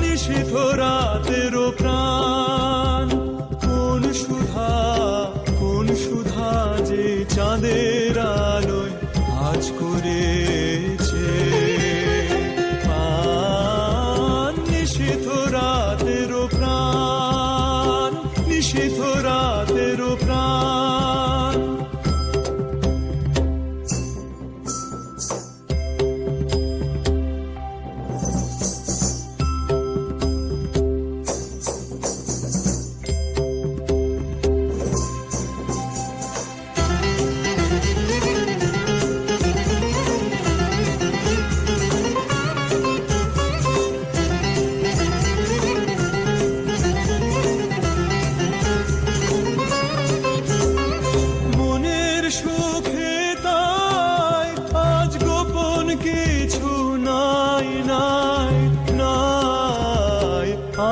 নিশীথ রাতেরও প্রাণ।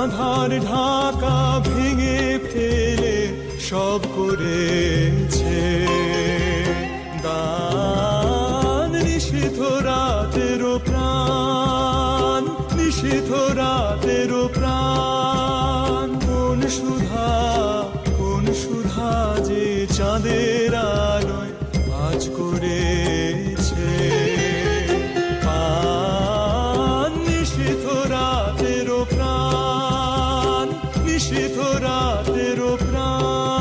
আধার ঢাকা ভেঙে ফেলে সব করেছে। দান নিষিদ্ধ রাতেরও প্রাণ, নিষিদ্ধ রাতেরও প্রাণ। কোন সুধা কোন সুধা যে চাঁদের রাতের প্রাণ